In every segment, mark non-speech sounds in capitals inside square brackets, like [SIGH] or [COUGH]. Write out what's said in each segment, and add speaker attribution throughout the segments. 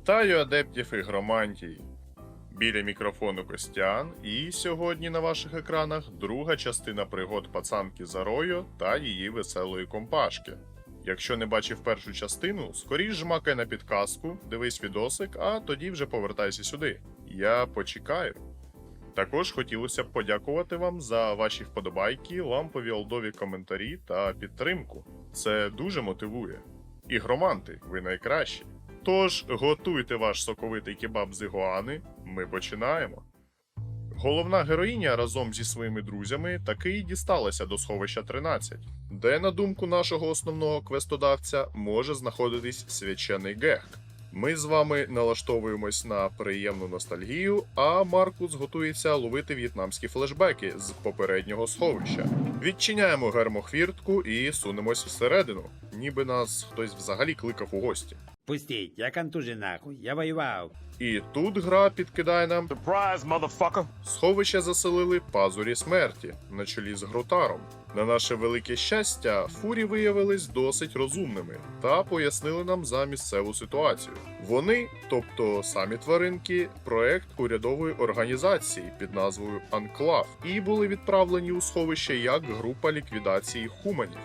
Speaker 1: Вітаю адептів ігромантії. Біля мікрофону Костян, і сьогодні на ваших екранах друга частина пригод пацанки Зарою та її веселої компашки. Якщо не бачив першу частину, скоріш жмакай на підказку, дивись відосик, а тоді вже повертайся сюди. Я почекаю. Також хотілося б подякувати вам за ваші вподобайки, лампові олдові коментарі та підтримку. Це дуже мотивує. Ігроманти, ви найкращі. Тож готуйте ваш соковитий кебаб з ігуани, ми починаємо. Головна героїня разом зі своїми друзями таки й дісталася до сховища 13, де, на думку нашого основного квестодавця, може знаходитись священий гехк. Ми з вами налаштовуємось на приємну ностальгію, а Маркус готується ловити в'єтнамські флешбеки з попереднього сховища. Відчиняємо гермохвіртку і сунемось всередину, ніби нас хтось взагалі кликав у гості.
Speaker 2: Пустіть, я контужен нахуй, я воював.
Speaker 1: І тут гра підкидає нам
Speaker 3: Surprise, motherfucker!
Speaker 1: Сховище заселили пазурі смерті на чолі з Гротаром. На наше велике щастя, фурі виявились досить розумними та пояснили нам за місцеву ситуацію. Вони, тобто самі тваринки, проект урядової організації під назвою Анклав, і були відправлені у сховище як група ліквідації хуманів.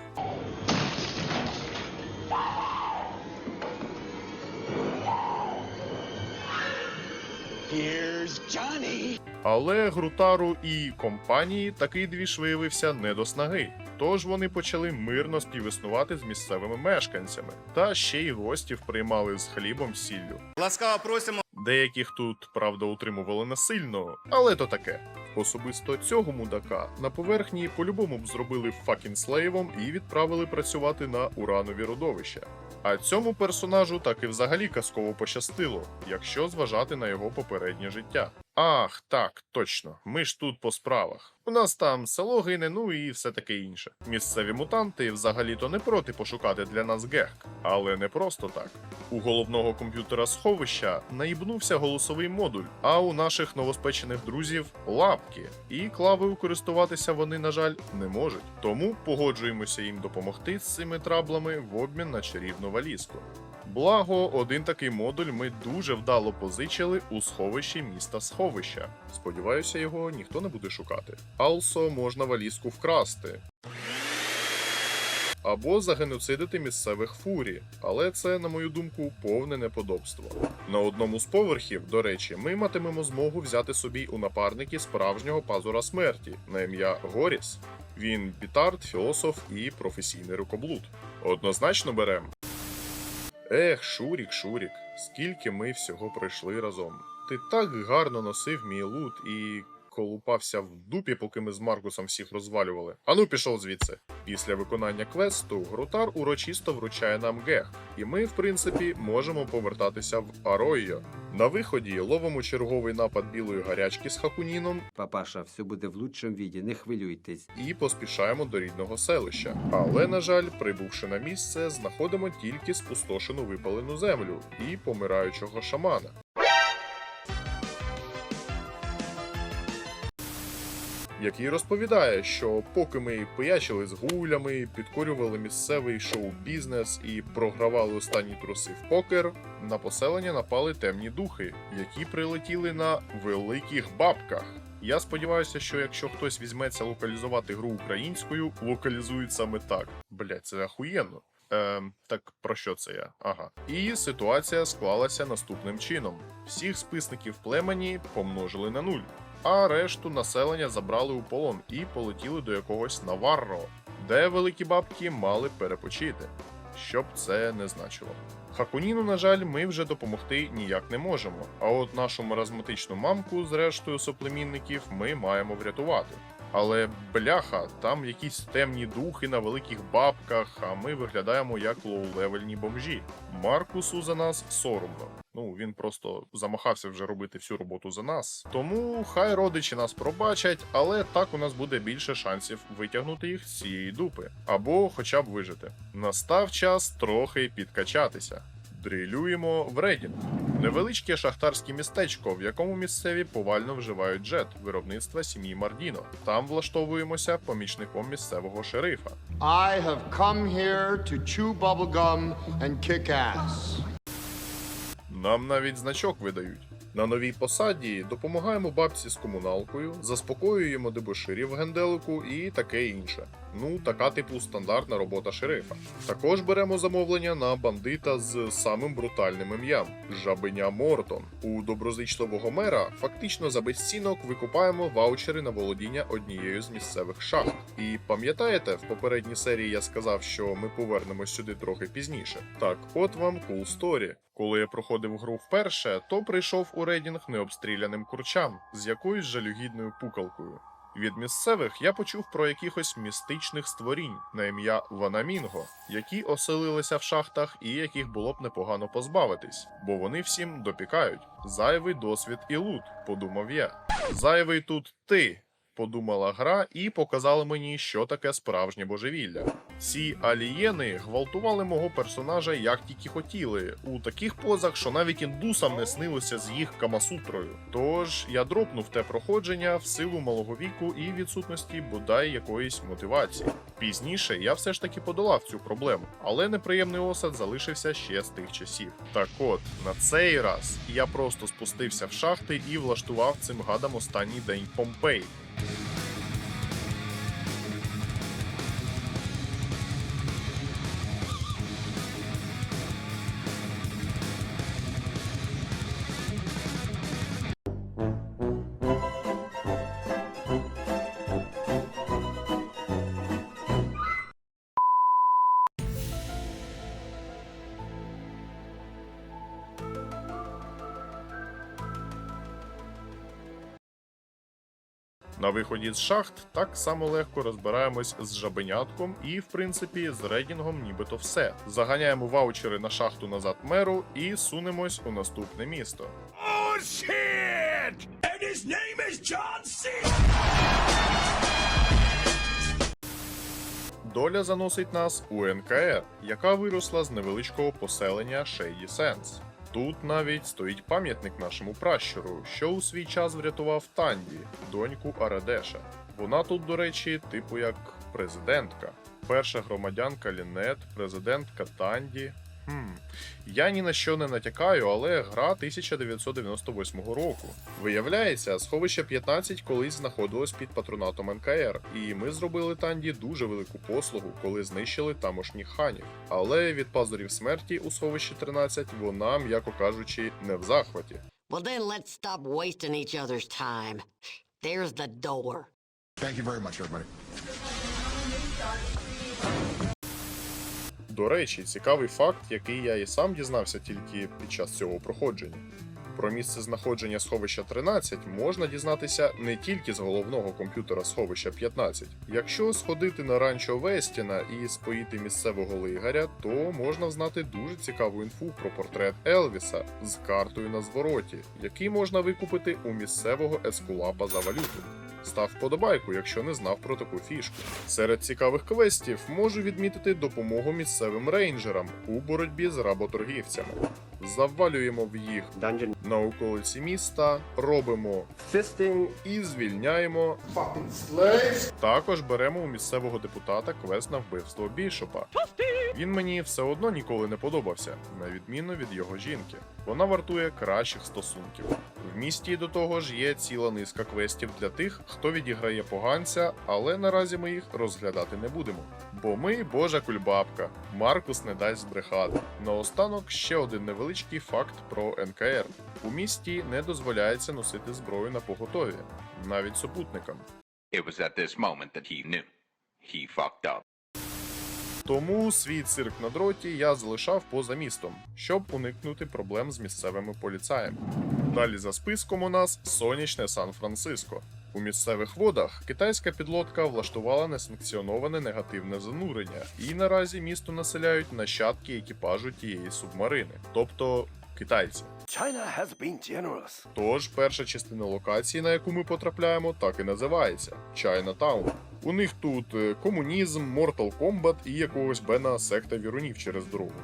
Speaker 4: Here's Johnny.
Speaker 1: Але Грутару і компанії такий двіж виявився не до снаги. Тож вони почали мирно співіснувати з місцевими мешканцями, та ще й гостів приймали з хлібом сіллю.
Speaker 4: Ласкаво просимо.
Speaker 1: Деяких тут, правда, утримували насильно, але то таке. Особисто цього мудака на поверхні по-любому б зробили факін слейвом і відправили працювати на уранові родовища. А цьому персонажу так і взагалі казково пощастило, якщо зважати на його попереднє життя. Ах, так, точно, ми ж тут по справах. У нас там село гине, ну і все таке інше. Місцеві мутанти взагалі-то не проти пошукати для нас гехк, але не просто так. У головного комп'ютера сховища наїбнувся голосовий модуль, а у наших новоспечених друзів лапки. І клавою користуватися вони, на жаль, не можуть. Тому погоджуємося їм допомогти з цими траблами в обмін на чарівну валізку. Благо, один такий модуль ми дуже вдало позичили у сховищі міста сховища. Сподіваюся, його ніхто не буде шукати. Also, можна валізку вкрасти. Або загеноцидити місцевих фурі, але це, на мою думку, повне неподобство. На одному з поверхів, до речі, ми матимемо змогу взяти собі у напарники справжнього пазура смерті на ім'я Горіс. Він бітард, філософ і професійний рукоблуд. Однозначно берем. Ех, Шурік, Шурік, скільки ми всього пройшли разом. Ти так гарно носив мій лут і колупався в дупі, поки ми з Маркусом всіх розвалювали. Ану, пішов звідси. Після виконання квесту Грутар урочисто вручає нам гех, і ми, в принципі, можемо повертатися в Аройо. На виході ловимо черговий напад білої гарячки з хакуніном
Speaker 2: Папаша, все буде в лучшому віді, не хвилюйтесь.
Speaker 1: і поспішаємо до рідного селища. Але, на жаль, прибувши на місце, знаходимо тільки спустошену випалену землю і помираючого шамана. Який розповідає, що поки ми пиячили з гулями, підкорювали місцевий шоу-бізнес і програвали останні труси в покер, на поселення напали темні духи, які прилетіли на великих бабках. Я сподіваюся, що якщо хтось візьметься локалізувати гру українською, локалізують саме так. Блять, це ахуєнно. Ем, так про що це я? Ага. І ситуація склалася наступним чином: всіх списників племені помножили на нуль, а решту населення забрали у полон і полетіли до якогось Наварро, де великі бабки мали перепочити. Що б це не значило. Хакуніну, на жаль, ми вже допомогти ніяк не можемо. А от нашу маразматичну мамку з рештою соплемінників ми маємо врятувати. Але бляха, там якісь темні духи на великих бабках, а ми виглядаємо як лоу-левельні бомжі. Маркусу за нас соромно. Ну він просто замахався вже робити всю роботу за нас. Тому хай родичі нас пробачать, але так у нас буде більше шансів витягнути їх з цієї дупи, або хоча б вижити. Настав час трохи підкачатися. Дрилюємо в Редін. Невеличке шахтарське містечко, в якому місцеві повально вживають джет виробництва сім'ї Мардіно. Там влаштовуємося помічником місцевого шерифа.
Speaker 5: I have come here to chew bubblegum and kick ass.
Speaker 1: Нам навіть значок видають. На новій посаді допомагаємо бабці з комуналкою, заспокоюємо дебоширів в генделику і таке інше. Ну, така типу стандартна робота шерифа. Також беремо замовлення на бандита з самим брутальним ім'ям Жабеня Мортон. У доброзичливого мера фактично за безцінок викупаємо ваучери на володіння однією з місцевих шахт. І пам'ятаєте, в попередній серії я сказав, що ми повернемось сюди трохи пізніше. Так, от вам cool story. Коли я проходив гру вперше, то прийшов у рейдінг необстріляним курчам з якоюсь жалюгідною пукалкою. Від місцевих я почув про якихось містичних створінь на ім'я Ванамінго, які оселилися в шахтах і яких було б непогано позбавитись, бо вони всім допікають. Зайвий досвід і лут, подумав я. Зайвий тут ти, подумала гра і показала мені, що таке справжнє божевілля. Ці алієни гвалтували мого персонажа як тільки хотіли, у таких позах, що навіть індусам не снилося з їх камасутрою. Тож я дропнув те проходження в силу малого віку і відсутності бодай якоїсь мотивації. Пізніше я все ж таки подолав цю проблему, але неприємний осад залишився ще з тих часів. Так от, на цей раз я просто спустився в шахти і влаштував цим гадам останній день Помпей. На виході з шахт так само легко розбираємось з жабенятком і, в принципі, з рейдінгом нібито все. Заганяємо ваучери на шахту назад меру і сунемось у наступне місто.
Speaker 4: Oh shit! And his name is John C.
Speaker 1: Доля заносить нас у НКР, яка виросла з невеличкого поселення Шейді Сенс. Тут навіть стоїть пам'ятник нашому пращуру, що у свій час врятував Танді, доньку Арадеша. Вона тут, до речі, типу як президентка. Перша громадянка Лінет, президентка Танді. Хм. Я ні на що не натякаю, але гра 1998 року. Виявляється, сховище 15 колись знаходилось під патронатом НКР, і ми зробили Танді дуже велику послугу, коли знищили тамошніх ханів. Але від пазурів смерті у сховищі 13 вона, м'яко кажучи, не в захваті.
Speaker 3: Well, then let's stop wasting each other's time. There's the door.
Speaker 5: Thank you very much, everybody.
Speaker 1: До речі, цікавий факт, який я і сам дізнався тільки під час цього проходження. Про місце знаходження сховища 13 можна дізнатися не тільки з головного комп'ютера сховища 15. Якщо сходити на ранчо Вестіна і споїти місцевого лигаря, то можна взнати дуже цікаву інфу про портрет Елвіса з картою на звороті, який можна викупити у місцевого ескулапа за валюту. Став подобайку, якщо не знав про таку фішку. Серед цікавих квестів можу відмітити допомогу місцевим рейнджерам у боротьбі з работоргівцями. Завалюємо в їх
Speaker 6: Dungeon
Speaker 1: на околиці міста, робимо
Speaker 6: fisting.
Speaker 1: і звільняємо. Також беремо у місцевого депутата квест на вбивство бішопа. Він мені все одно ніколи не подобався, на відміну від його жінки. Вона вартує кращих стосунків. В місті до того ж є ціла низка квестів для тих, хто відіграє поганця, але наразі ми їх розглядати не будемо. Бо ми божа кульбабка, Маркус не дасть збрехати. Наостанок ще один невеличкий факт про НКР. У місті не дозволяється носити зброю на поготові, навіть супутникам.
Speaker 7: It was at this moment that he knew. He fucked up.
Speaker 1: Тому свій цирк на дроті я залишав поза містом, щоб уникнути проблем з місцевими поліцаями. Далі за списком у нас сонячне Сан-Франциско. У місцевих водах китайська підлодка влаштувала несанкціоноване негативне занурення, і наразі місто населяють нащадки екіпажу тієї субмарини, тобто китайці.
Speaker 6: China has been generous.
Speaker 1: Тож перша частина локації, на яку ми потрапляємо, так і називається Чайнатаун. У них тут е, комунізм, Mortal Kombat і якогось Бена секта вірунів через дорогу.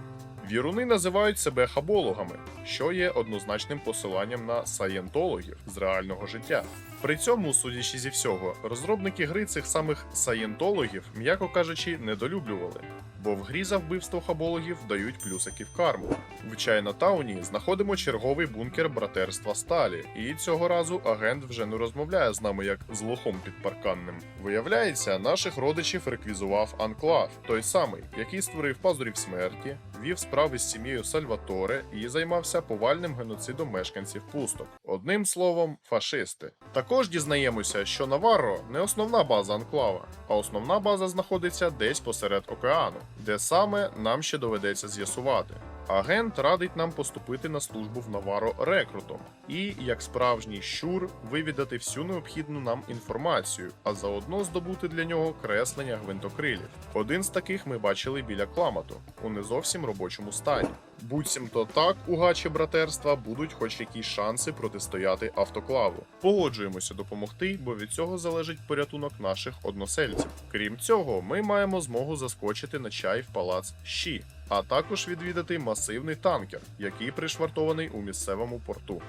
Speaker 1: Віруни називають себе хабологами, що є однозначним посиланням на саєнтологів з реального життя. При цьому, судячи зі всього, розробники гри цих самих саєнтологів, м'яко кажучи, недолюблювали. бо в грі за вбивство хабологів дають плюсики в карму. В Чайнатауні знаходимо черговий бункер братерства Сталі, і цього разу агент вже не розмовляє з нами як з лохом підпарканним. Виявляється, наших родичів реквізував Анклав, той самий, який створив пазурів смерті, вів справи з сім'єю Сальваторе і займався повальним геноцидом мешканців пусток. Одним словом, фашисти. Також дізнаємося, що Наварро не основна база Анклава, а основна база знаходиться десь посеред океану, де саме нам ще доведеться з'ясувати. Агент радить нам поступити на службу в Наваро рекрутом і, як справжній щур, вивідати всю необхідну нам інформацію, а заодно здобути для нього креслення гвинтокрилів. Один з таких ми бачили біля кламату у не зовсім робочому стані. Буцімто так у гачі братерства будуть хоч якісь шанси протистояти автоклаву. Погоджуємося допомогти, бо від цього залежить порятунок наших односельців. Крім цього, ми маємо змогу заскочити на чай в палац Щі, а також відвідати масивний танкер, який пришвартований у місцевому порту.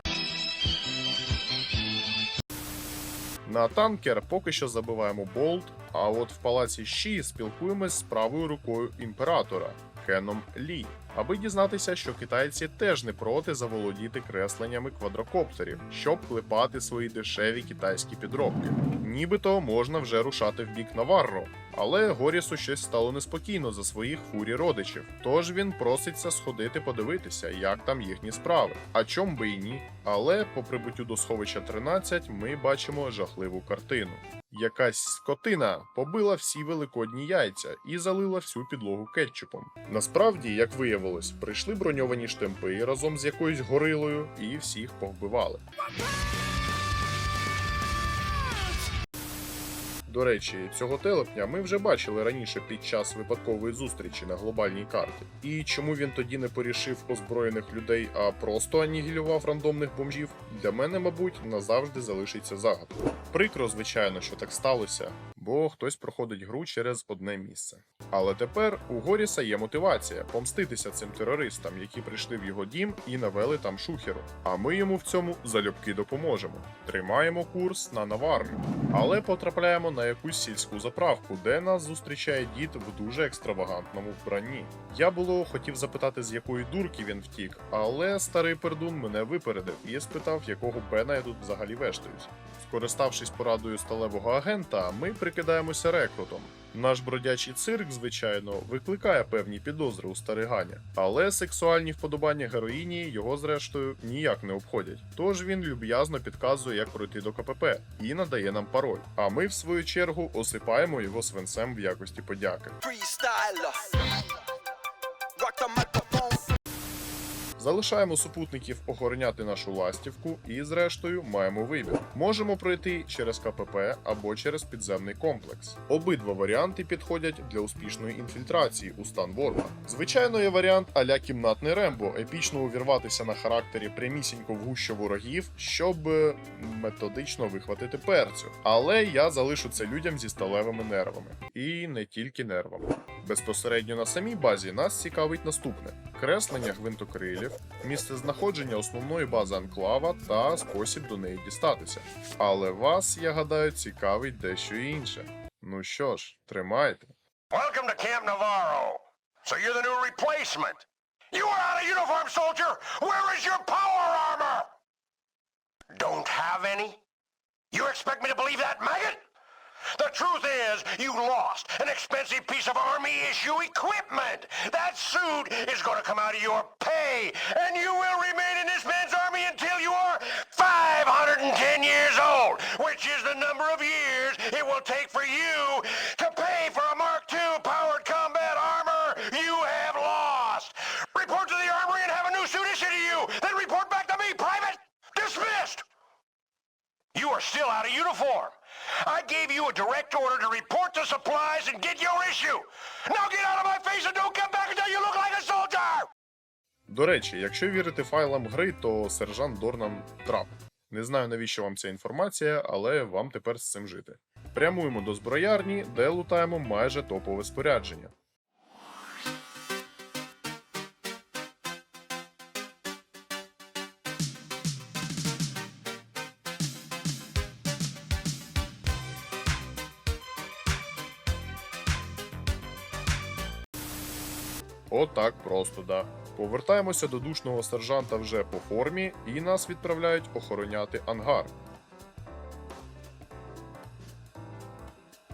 Speaker 1: На танкер поки що забиваємо болт, а от в палаці Щі спілкуємось з правою рукою імператора Кеном Лі, аби дізнатися, що китайці теж не проти заволодіти кресленнями квадрокоптерів, щоб клепати свої дешеві китайські підробки. Нібито можна вже рушати в бік Наварро, але Горісу щось стало неспокійно за своїх фурі родичів. Тож він проситься сходити подивитися, як там їхні справи. А чом би і ні? Але по прибуттю до сховища 13 ми бачимо жахливу картину. Якась скотина побила всі великодні яйця і залила всю підлогу кетчупом. Насправді, як виявилось, прийшли броньовані штемпи разом з якоюсь горилою і всіх повбивали. До речі, цього телепня ми вже бачили раніше під час випадкової зустрічі на глобальній карті. І чому він тоді не порішив озброєних людей, а просто анігілював рандомних бомжів, для мене, мабуть, назавжди залишиться загадкою. Прикро, звичайно, що так сталося, бо хтось проходить гру через одне місце. Але тепер у Горіса є мотивація помститися цим терористам, які прийшли в його дім і навели там шухеру. А ми йому в цьому залюбки допоможемо. Тримаємо курс на Наварну, але потрапляємо на якусь сільську заправку, де нас зустрічає дід в дуже екстравагантному вбранні. Я було хотів запитати, з якої дурки він втік, але старий пердун мене випередив і спитав, якого бена я тут взагалі вештаюсь. Скориставшись порадою сталевого агента, ми прикидаємося рекрутом. Наш бродячий цирк, звичайно, викликає певні підозри у стариганя, але сексуальні вподобання героїні його зрештою ніяк не обходять. Tож він люб'язно підказує, як пройти до КПП і надає нам пароль. А ми, в свою чергу, осипаємо його свинцем в якості подяки. Залишаємо супутників охороняти нашу ластівку, і зрештою маємо вибір. Можемо пройти через КПП або через підземний комплекс. Обидва варіанти підходять для успішної інфільтрації у стан ворога. Звичайно, є варіант аля кімнатний Рембо, епічно увірватися на характері прямісінько в гущу ворогів, щоб е, методично вихватити перцю. Але я залишу це людям зі сталевими нервами. І не тільки нервами. Безпосередньо на самій базі нас цікавить наступне: креслення гвинтокрилів, місце знаходження основної бази анклава та спосіб до неї дістатися. Але вас, я гадаю, цікавить дещо інше. Ну що ж, тримайте.
Speaker 4: Welcome to Camp Navarro. So you're the new replacement. You are out of uniform, soldier. Where is your power armor? Don't have any? You expect me to believe that, maggot? The truth is, you lost an expensive piece of Army issue equipment. That suit is going to come out of your pay, and you will remain in this man's army until you are 510 years old, which is the number of years it will take for you to pay for a Mark II powered combat armor you have lost. Report to the armory and have a new suit issued to you. Then report back to me, Private. Dismissed. You are still out of uniform. I gave you a direct order to report the supplies and get your issue. Now get out of my face and don't come back until you look like a soldier!
Speaker 1: До речі, якщо вірити файлам гри, то сержант Дорнан трап. Не знаю навіщо вам ця інформація, але вам тепер з цим жити. Прямуємо до зброярні, де лутаємо майже топове спорядження. Отак просто, да. Повертаємося до душного сержанта вже по формі, і нас відправляють охороняти ангар.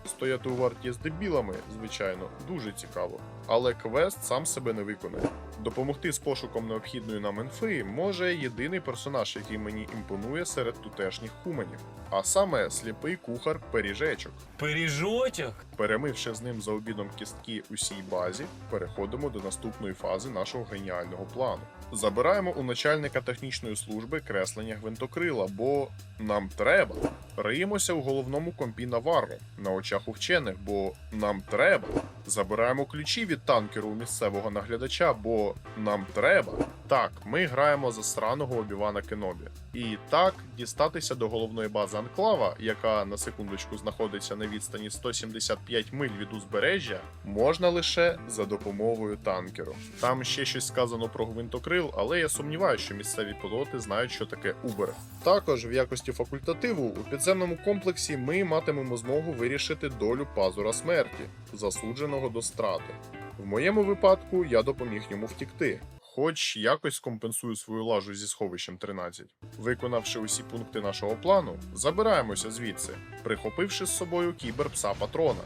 Speaker 1: Стояти у варті з дебілами, звичайно, дуже цікаво. Але квест сам себе не виконає. Допомогти з пошуком необхідної нам інфи може єдиний персонаж, який мені імпонує серед тутешніх хуманів, а саме сліпий кухар Періжечок.
Speaker 8: Пиріжочок?
Speaker 1: Перемивши з ним за обідом кістки усій базі, переходимо до наступної фази нашого геніального плану. Забираємо у начальника технічної служби креслення гвинтокрила, бо нам треба. Риємося у головному компі Наварро на очах у вчених, бо нам треба. Забираємо ключі від танкеру у місцевого наглядача, бо нам треба. Так, ми граємо за сраного Обівана Кенобі. І так, дістатися до головної бази Анклава, яка на секундочку знаходиться на відстані 175 миль від узбережжя, можна лише за допомогою танкеру. Там ще щось сказано про гвинтокрил, але я сумніваюся, що місцеві пілоти знають, що таке Убер. Також в якості факультативу у підземному комплексі ми матимемо змогу вирішити долю пазура смерті, засудженого до страти. В моєму випадку я допоміг йому втікти. Хоч якось компенсую свою лажу зі сховищем 13. Виконавши усі пункти нашого плану, забираємося звідси, прихопивши з собою кіберпса патрона.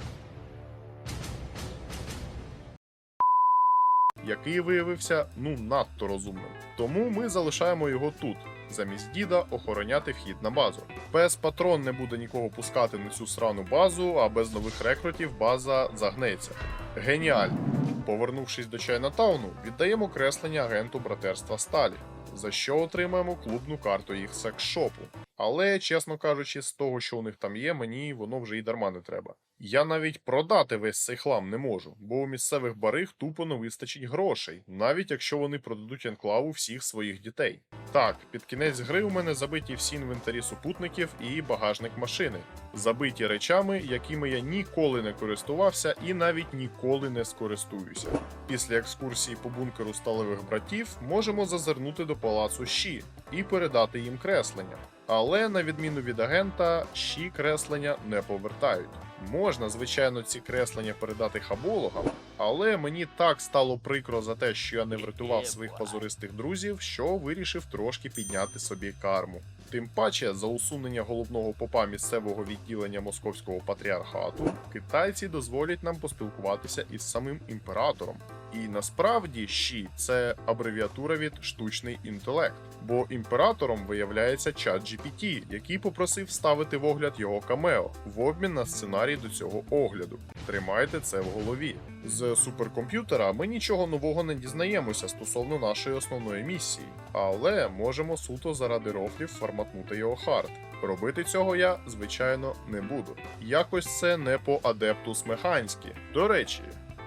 Speaker 1: Який виявився ну надто розумним. Тому ми залишаємо його тут, замість діда охороняти вхід на базу. Пес патрон не буде нікого пускати на цю срану базу, а без нових рекрутів база загнеться. Геніально! Повернувшись до Чайнатауну, віддаємо креслення агенту братерства Сталі, за що отримаємо клубну карту їх секс-шопу. Але, чесно кажучи, з того, що у них там є, мені воно вже і дарма не треба. Я навіть продати весь цей хлам не можу, бо у місцевих бариг тупо не вистачить грошей, навіть якщо вони продадуть енклаву всіх своїх дітей. Так, під кінець гри у мене забиті всі інвентарі супутників і багажник машини, забиті речами, якими я ніколи не користувався і навіть ніколи не скористуюся. Після екскурсії по бункеру сталевих братів можемо зазирнути до палацу Щі і передати їм креслення. Але на відміну від агента, щі креслення не повертають. Можна, звичайно, ці креслення передати хабологам, але мені так стало прикро за те, що я не врятував своїх позористих друзів, що вирішив трошки підняти собі карму. Тим паче, за усунення головного попа місцевого відділення московського патріархату, китайці дозволять нам поспілкуватися із самим імператором. І насправді щі це абревіатура від штучний інтелект, бо імператором виявляється чат GPT, який попросив ставити в огляд його камео в обмін на сценарій до цього огляду. Тримайте це в голові. З суперкомп'ютера ми нічого нового не дізнаємося стосовно нашої основної місії, але можемо суто заради рофлів форматнути його хард. Робити цього я, звичайно, не буду. Якось це не по адептус механськи. До речі,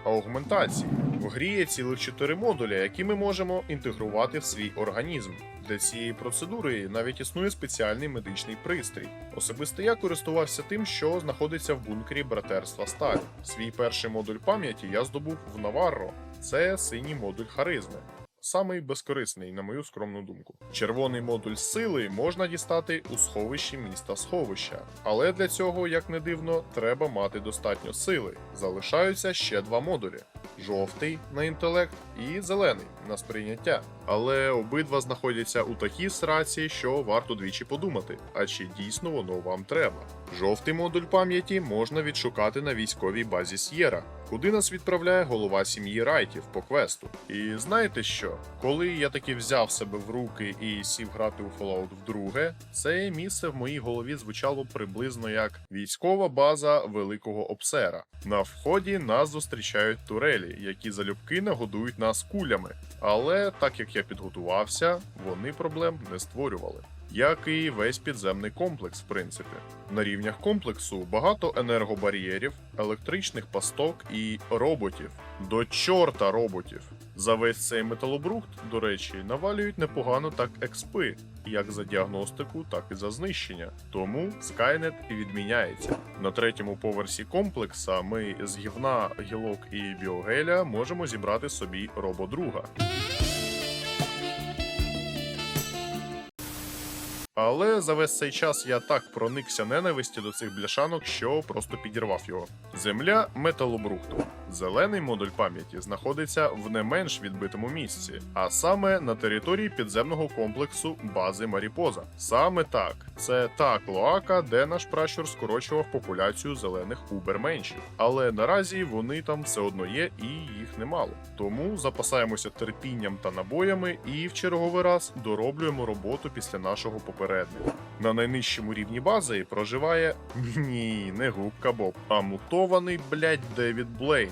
Speaker 1: аугментації. В грі є цілих чотири модуля, які ми можемо інтегрувати в свій організм. Для цієї процедури навіть існує спеціальний медичний пристрій. Особисто я користувався тим, що знаходиться в бункері братерства Сталь. Свій перший модуль пам'яті я здобув в Наварро. Це синій модуль харизми. Самий безкорисний, на мою скромну думку. Червоний модуль сили можна дістати у сховищі міста сховища, але для цього, як не дивно, треба мати достатньо сили. Залишаються ще два модулі: жовтий на інтелект і зелений на сприйняття. Але обидва знаходяться у такій сраці, що варто двічі подумати, а чи дійсно воно вам треба. Жовтий модуль пам'яті можна відшукати на військовій базі С'єра, куди нас відправляє голова сім'ї Райтів по квесту. І знаєте що? Коли я таки взяв себе в руки і сів грати у Fallout вдруге, це місце в моїй голові звучало приблизно як військова база великого обсера. На вході нас зустрічають турелі, які залюбки нагодують нас кулями. Але так як я підготувався, вони проблем не створювали. Як і весь підземний комплекс, в принципі. На рівнях комплексу багато енергобар'єрів, електричних пасток і роботів. До чорта роботів. За весь цей металобрухт, до речі, навалюють непогано так експи, як за діагностику, так і за знищення. Тому Skynet відміняється. На третьому поверсі комплекса ми з гівна, гілок і біогеля можемо зібрати собі рободруга. Але за весь цей час я так проникся ненависті до цих бляшанок, що просто підірвав його. Земля металобрухту. Зелений модуль пам'яті знаходиться в не менш відбитому місці, а саме на території підземного комплексу бази Маріпоза. Саме так, це та клоака, де наш пращур скорочував популяцію зелених уберменшів. Але наразі вони там все одно є і їх немало. Тому запасаємося терпінням та набоями і в черговий раз дороблюємо роботу після нашого попередника. На найнижчому рівні бази проживає [LAUGHS] ні, не губка Боб, а мутований блядь, Девід Блейн.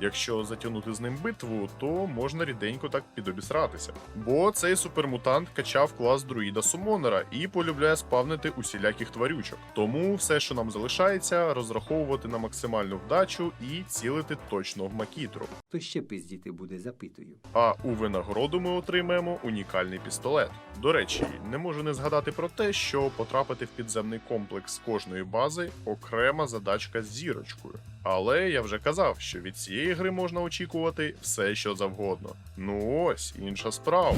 Speaker 1: Якщо затягнути з ним битву, то можна ріденько так підобісратися. Бо цей супермутант качав клас друїда сумонера і полюбляє спавнити усіляких тварючок. Тому все, що нам залишається, розраховувати на максимальну вдачу і цілити точно в макітру.
Speaker 2: Хто ще пиздіти буде, запитую.
Speaker 1: А у винагороду ми отримаємо унікальний пістолет. До речі, не можу не згадати про те, що потрапити в підземний комплекс кожної бази окрема задачка з зірочкою. Але я вже казав, що від цієї гри можна очікувати все, що завгодно. Ну ось інша справа.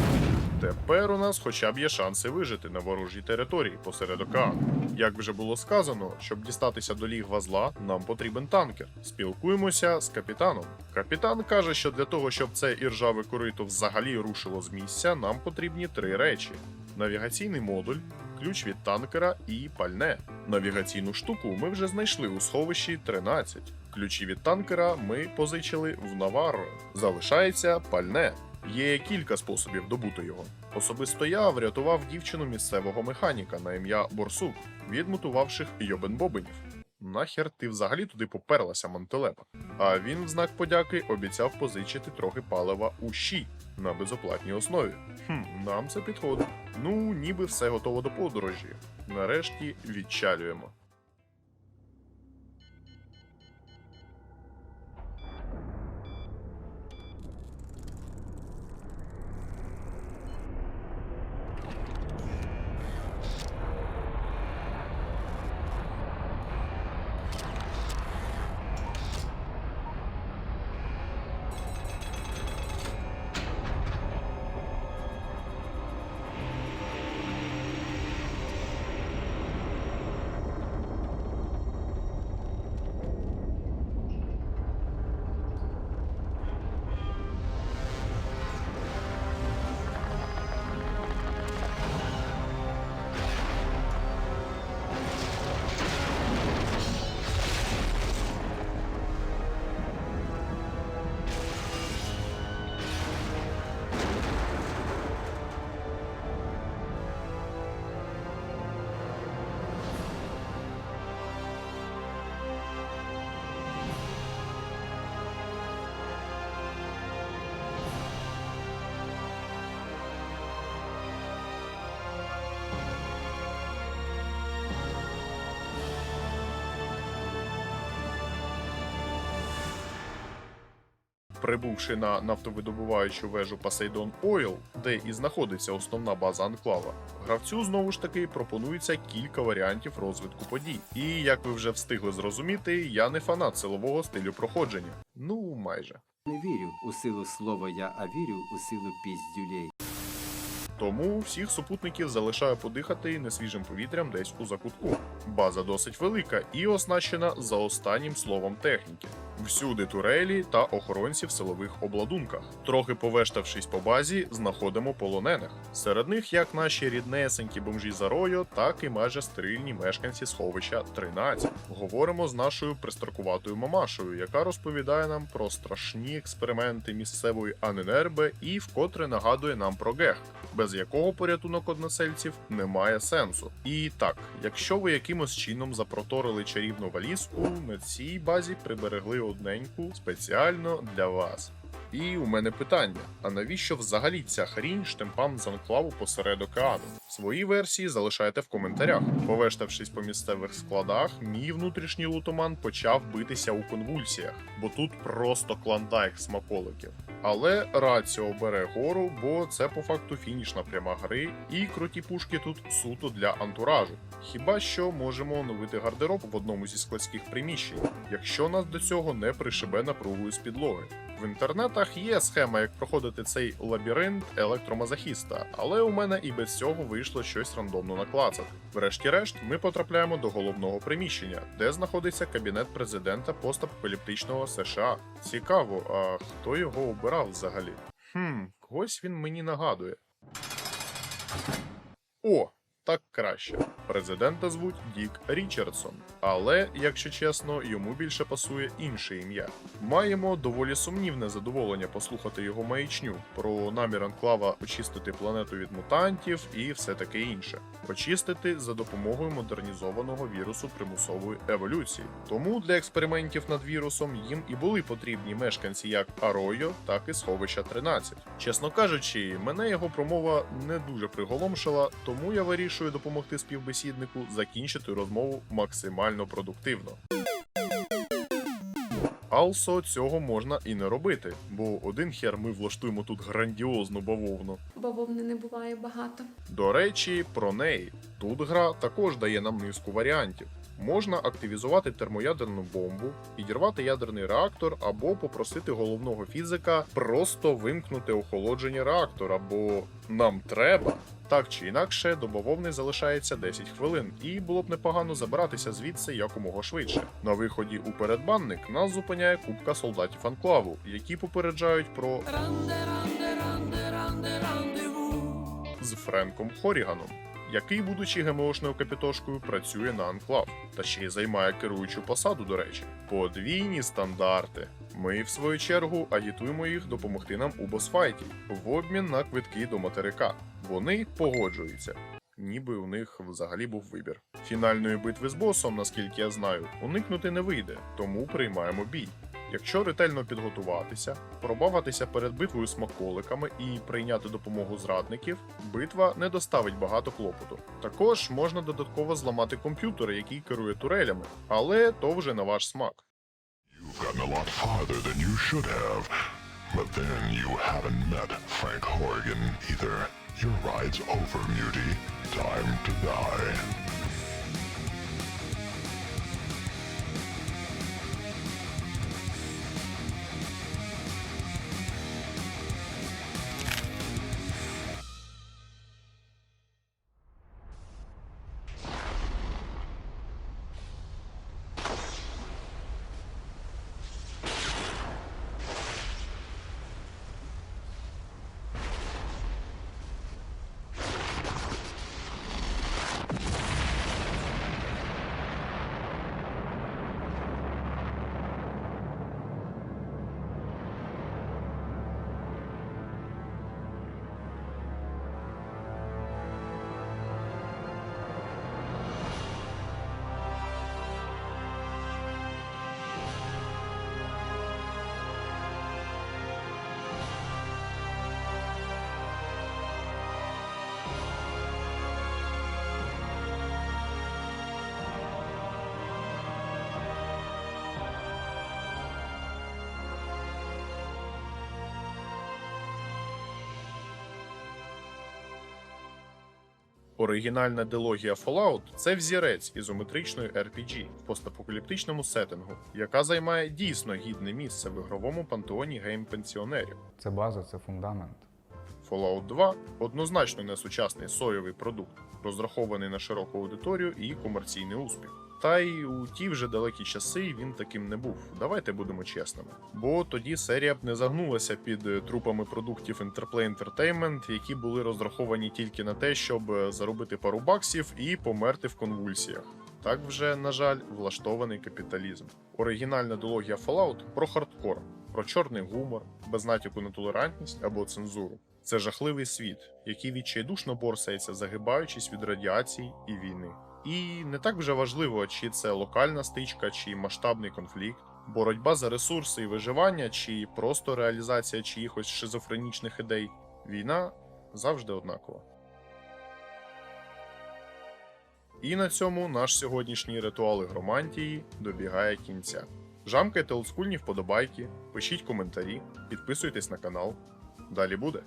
Speaker 1: Тепер у нас хоча б є шанси вижити на ворожій території посеред океану. Як вже було сказано, щоб дістатися до лігва зла, нам потрібен танкер. Спілкуємося з капітаном. Капітан каже, що для того, щоб це іржаве корито взагалі рушило з місця, нам потрібні три речі: навігаційний модуль, ключ від танкера і пальне. Навігаційну штуку ми вже знайшли у сховищі 13. Ключі від танкера ми позичили в Наварро. Залишається пальне. Є кілька способів добути його. Особисто я врятував дівчину місцевого механіка на ім'я Борсук від мутувавших йобен-бобенів. Нахер ти взагалі туди поперлася, Мантелепа. А він в знак подяки обіцяв позичити трохи палива у щі на безоплатній основі. Хм, нам це підходить. Ну, ніби все готово до подорожі. Нарешті відчалюємо. Прибувши на нафтовидобуваючу вежу Poseidon Oil, де і знаходиться основна база Анклава, гравцю знову ж таки пропонується кілька варіантів розвитку подій. І як ви вже встигли зрозуміти, я не фанат силового стилю проходження. Ну, майже.
Speaker 2: Не вірю у силу слова я, а вірю у силу піздюлей.
Speaker 1: Тому всіх супутників залишаю подихати несвіжим повітрям десь у закутку. База досить велика і оснащена за останнім словом техніки. Всюди турелі та охоронці в силових обладунках. Трохи повештавшись по базі, знаходимо полонених. Серед них як наші ріднесенькі бомжі Заройо, так і майже стерильні мешканці сховища 13. Говоримо з нашою пристрокуватою мамашою, яка розповідає нам про страшні експерименти місцевої Аненербе і вкотре нагадує нам про гех, без якого порятунок односельців не має сенсу. І так, якщо ви якимось чином запроторили чарівну валізку, на цій базі приберегли одненьку спеціально для вас. І у мене питання: а навіщо взагалі ця хрінь штемпам з анклаву посеред океану? Свої версії залишайте в коментарях. Повештавшись по місцевих складах, мій внутрішній лутоман почав битися у конвульсіях, бо тут просто клондайк смаколиків. Але раціо бере гору, бо це по факту фінішна пряма гри, і круті пушки тут суто для антуражу. Хіба що можемо оновити гардероб в одному зі складських приміщень, якщо нас до цього не пришибе напругою з підлоги. В інтернетах є схема, як проходити цей лабіринт електромазохіста, але у мене і без цього вийшло щось рандомно наклацати. Врешті-решт, ми потрапляємо до головного приміщення, де знаходиться кабінет президента постапокаліптичного США. Цікаво, а хто його обирав взагалі? Хм, когось він мені нагадує. О, так краще. Президента звуть Дік Річардсон, але, якщо чесно, йому більше пасує інше ім'я. Маємо доволі сумнівне задоволення послухати його маячню про намір Анклава очистити планету від мутантів і все таке інше. Очистити за допомогою модернізованого вірусу примусової еволюції. Тому для експериментів над вірусом їм і були потрібні мешканці як Аройо, так і сховища 13. Чесно кажучи, мене його промова не дуже приголомшила, тому я вирішую допомогти співбесіднику закінчити розмову максимально продуктивно. Also, цього можна і не робити, бо один хер ми влаштуємо тут грандіозну бавовну.
Speaker 8: Бавовни не буває багато.
Speaker 1: До речі, про неї. Тут гра також дає нам низку варіантів. Можна активізувати термоядерну бомбу, підірвати ядерний реактор або попросити головного фізика просто вимкнути охолодження реактора, бо нам треба. Так чи інакше, до бавовни залишається 10 хвилин, і було б непогано забиратися звідси якомога швидше. На виході у передбанник нас зупиняє купка солдатів анклаву, які попереджають про з Френком Хоріганом, який, будучи ГМОшною капітошкою, працює на анклав та ще й займає керуючу посаду, до речі. Подвійні стандарти. Ми, в свою чергу, агітуємо їх допомогти нам у босфайті в обмін на квитки до материка. Вони погоджуються. Ніби у них взагалі був вибір. Фінальної битви з босом, наскільки я знаю, уникнути не вийде, тому приймаємо бій. Якщо ретельно підготуватися, пробаватися перед битвою смаколиками і прийняти допомогу зрадників, битва не доставить багато клопоту. Також можна додатково зламати комп'ютер, який керує турелями, але то вже на ваш смак.
Speaker 5: Gotten a lot farther than you should have. But then you haven't met Frank Horrigan either. Your ride's over, Muty. Time to die.
Speaker 1: Оригінальна дилогія Fallout – це взірець ізометричної RPG в постапокаліптичному сеттингу, яка займає дійсно гідне місце в ігровому пантеоні гейм-пенсіонерів.
Speaker 9: Це база, це фундамент.
Speaker 1: Fallout 2 однозначно не сучасний соєвий продукт, розрахований на широку аудиторію і комерційний успіх. Та й у ті вже далекі часи він таким не був. Давайте будемо чесними. Бо тоді серія б не загнулася під е, трупами продуктів Interplay Entertainment, які були розраховані тільки на те, щоб е, заробити пару баксів і померти в конвульсіях. Так вже, на жаль, влаштований капіталізм. Оригінальна дилогія Fallout про хардкор, про чорний гумор, без натяку на толерантність або цензуру. Це жахливий світ, який відчайдушно борсається, загибаючись від радіації і війни. І не так вже важливо, чи це локальна стичка, чи масштабний конфлікт, боротьба за ресурси і виживання, чи просто реалізація чиїхось шизофренічних ідей. Війна завжди однакова. І на цьому наш сьогоднішній ритуал ігромантії добігає кінця. Жамкайте олдскульні вподобайки, пишіть коментарі, підписуйтесь на канал. Далі буде.